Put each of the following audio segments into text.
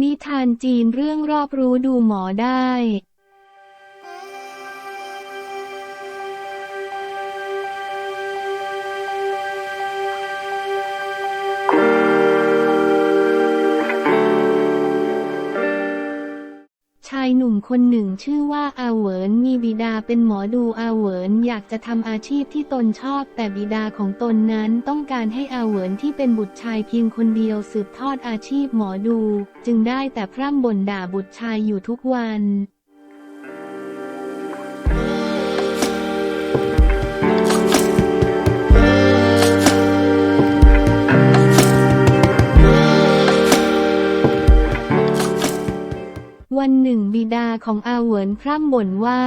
นิทานจีนเรื่องรอบรู้ดูหมอได้ายหนุ่มคนหนึ่งชื่อว่าอาเหวินมีบิดาเป็นหมอดูอาเหวินอยากจะทำอาชีพที่ตนชอบ แต่บิดาของตนนั้นต้องการให้อาเหวินที่เป็นบุตรชายเพียงคนเดียวสืบทอดอาชีพหมอดู จึงได้แต่พร่ำบ่นด่าบุตรชายอยู่ทุกวัน วันหนึ่งบิดาของอาเหวินพร่ำบ่นว่า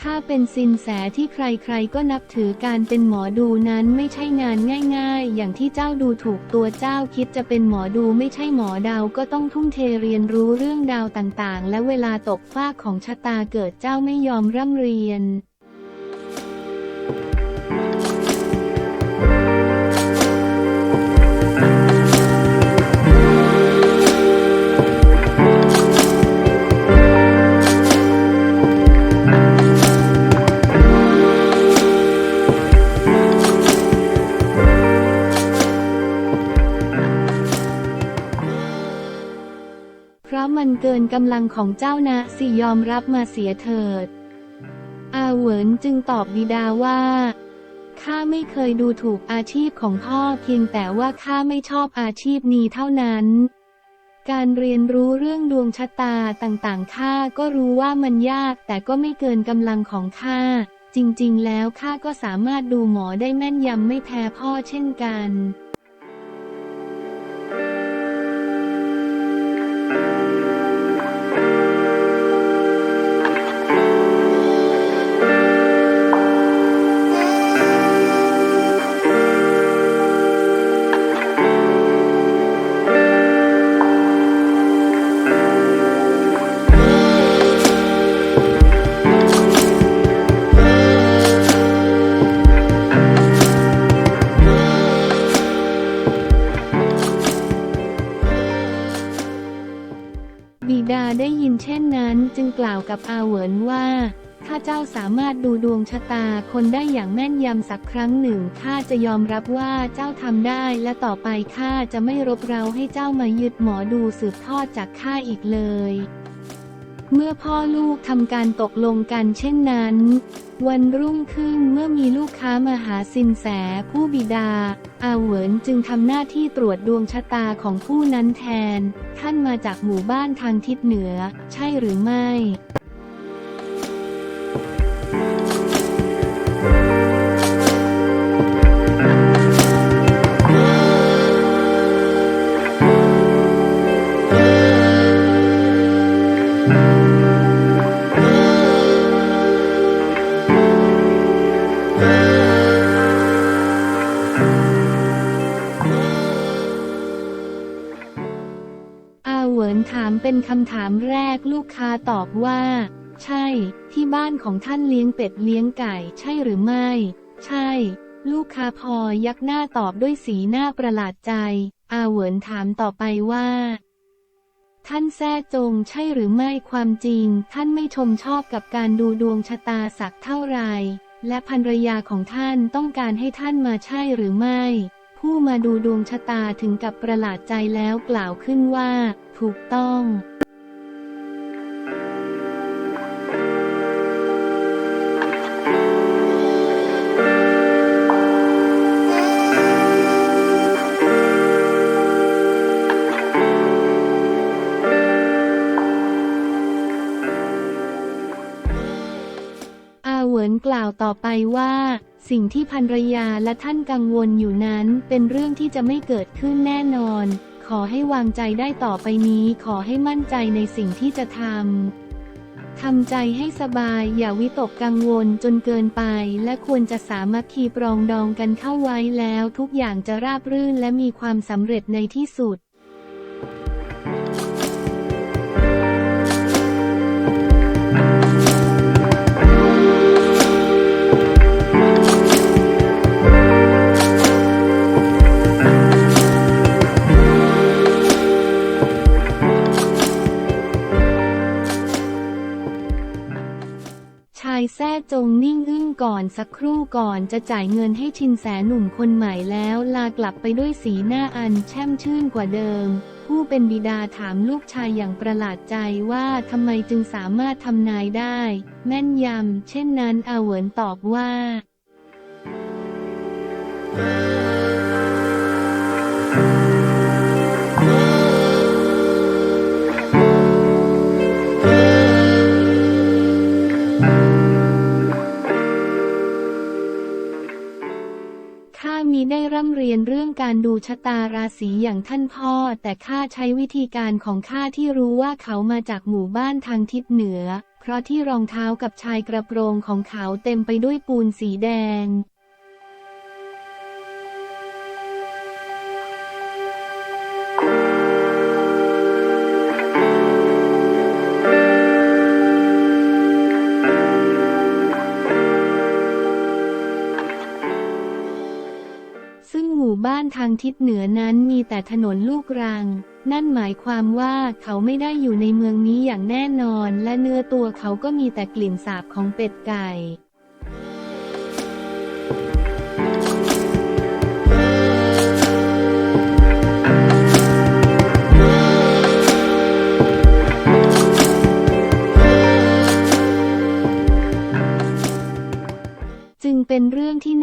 ข้าเป็นสินแสที่ใครๆ ก็นับถือการเป็นหมอดูนั้นไม่ใช่งานง่ายๆ อย่างที่เจ้าดูถูกตัวเจ้าคิดจะเป็นหมอดูไม่ใช่หมอดาวก็ต้องทุ่มเทเรียนรู้เรื่องดาวต่างๆ และเวลาตกฟากของชะตาเกิดเจ้าไม่ยอมร่ำเรียน เกินกำลังของเจ้านะสิยอมรับมาเสียเถิด อาเหวินจึงตอบบิดาว่าข้าไม่เคยดูถูกอาชีพของพ่อเพียงแต่ว่าข้าไม่ชอบอาชีพนี้เท่านั้น การเรียนรู้เรื่องดวงชะตาต่างๆข้าก็รู้ว่ามันยากแต่ก็ไม่เกินกำลังของข้า จริงๆ แล้วข้าก็สามารถดูหมอได้แม่นยำไม่แพ้พ่อเช่นกัน นั้นจึงกล่าวกับอาเหวินว่าถ้าเจ้าสามารถดูดวงชะตาคนได้อย่างแม่นยำสักครั้งหนึ่งข้าจะยอมรับว่าเจ้าทำได้และต่อไปข้าจะไม่รบเร้าให้เจ้ามายึดหมอดูสืบทอดจากข้าอีกเลย เมื่อพ่อลูกทำการตกลงกันเช่นนั้น วันรุ่งขึ้นเมื่อมีลูกค้ามาหาสินแสผู้บิดา อาเหวินจึงทำหน้าที่ตรวจดวงชะตาของผู้นั้นแทน ท่านมาจากหมู่บ้านทางทิศเหนือ ใช่หรือไม่ เป็นคำถามแรกลูกค้าตอบว่า ใช่ ที่บ้านของท่านเลี้ยงเป็ดเลี้ยงไก่ใช่หรือไม่ ใช่ ลูกค้าพอยักหน้าตอบด้วยสีหน้าประหลาดใจ อาเหวินถามต่อไปว่า ท่านแซ่จงใช่หรือไม่ความจริง ท่านไม่ชมชอบกับการดูดวงชะตาสักเท่าไหร่และภรรยาของท่านต้องการให้ท่านมาใช่หรือไม่ ผู้มาดูดวงชะตาถึงกับประหลาดใจแล้วกล่าวขึ้นว่า ถูกต้อง เวินกล่าวต่อไปว่า สิ่งที่ภรรยาและท่านกังวลอยู่นั้น เป็นเรื่องที่จะไม่เกิดขึ้นแน่นอน ขอให้วางใจได้ต่อไปนี้ขอให้มั่นใจในสิ่งที่จะทำทำใจให้สบายอย่าวิตกกังวลจนเกินไป และควรจะสามัคคีปรองดองกันเข้าไว้แล้วทุกอย่างจะราบรื่นและมีความสำเร็จในที่สุด นิ่งอึ้งก่อนสักครู่ก่อนจะจ่ายเงินให้ชินแสหนุ่มคนใหม่แล้วลากลับไปด้วยสีหน้าอันแช่มชื่นกว่าเดิม ผู้เป็นบิดาถามลูกชายอย่างประหลาดใจว่าทำไมจึงสามารถทำนายได้ แม่นยำเช่นนั้นอาเหวินตอบว่าข้า มีได้ร่ำเรียนเรื่องการดูชะตาราศีอย่างท่านพ่อ แต่ข้าใช้วิธีการของข้าที่รู้ว่าเขามาจากหมู่บ้านทางทิศเหนือ เพราะที่รองเท้ากับชายกระโปรงของเขาเต็มไปด้วยปูนสีแดง มู่บ้านทางทิศเหนือนั้นมีแต่ถนนลูกรัง นั่นหมายความว่าเขาไม่ได้อยู่ในเมืองนี้อย่างแน่นอน และเนื้อตัวเขาก็มีแต่กลิ่นสาบของเป็ดไก่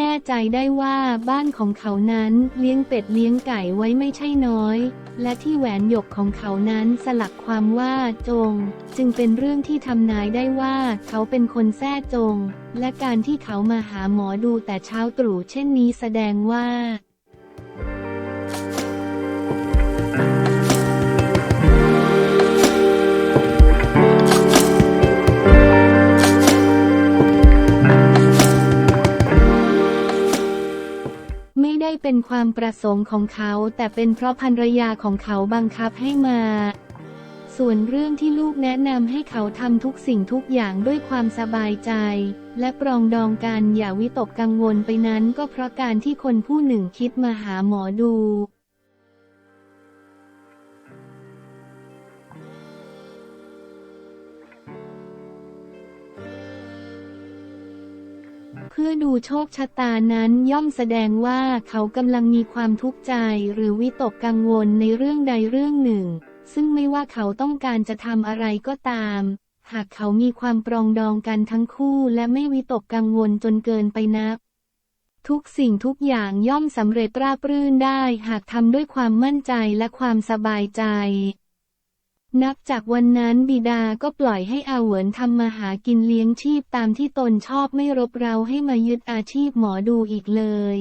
น่ใจได้ว่าบ้านของเขานั้นเลี้ยงเป็ดเลี้ยงไก่ไว้ไม่ใช่น้อย และที่แหวนหยกของเขานั้นสลักความว่าจง จึงเป็นเรื่องที่ทำนายได้ว่าเขาเป็นคนแท้จง และการที่เขามาหาหมอดูแต่เช้าตรู่เช่นนี้แสดงว่า ไม่ได้เป็นความประสงค์ของเขา แต่เป็นเพราะภรรยาของเขาบังคับให้มา ส่วนเรื่องที่ลูกแนะนำให้เขาทำทุกสิ่งทุกอย่างด้วยความสบายใจ และปรองดองกันอย่าวิตกกังวลไปนั้นก็เพราะการที่คนผู้หนึ่งคิดมาหาหมอดู พื่อดูโชคชะตานั้นย่อมแสดงว่าเขากำลังมีความทุกข์ใจหรือวิตกกังวลในเรื่องใดเรื่องหนึ่ง ซึ่งไม่ว่าเขาต้องการจะทำอะไรก็ตาม หากเขามีความปรองดองกันทั้งคู่และไม่วิตกกังวลจนเกินไปนัก ทุกสิ่งทุกอย่างย่อมสำเร็จราบรื่นได้หากทำด้วยความมั่นใจและความสบายใจ นับจากวันนั้นบิดาก็ปล่อยให้อาเหวินทำมาหากินเลี้ยงชีพตามที่ตนชอบไม่รบเร้าให้มายึดอาชีพหมอดูอีกเลย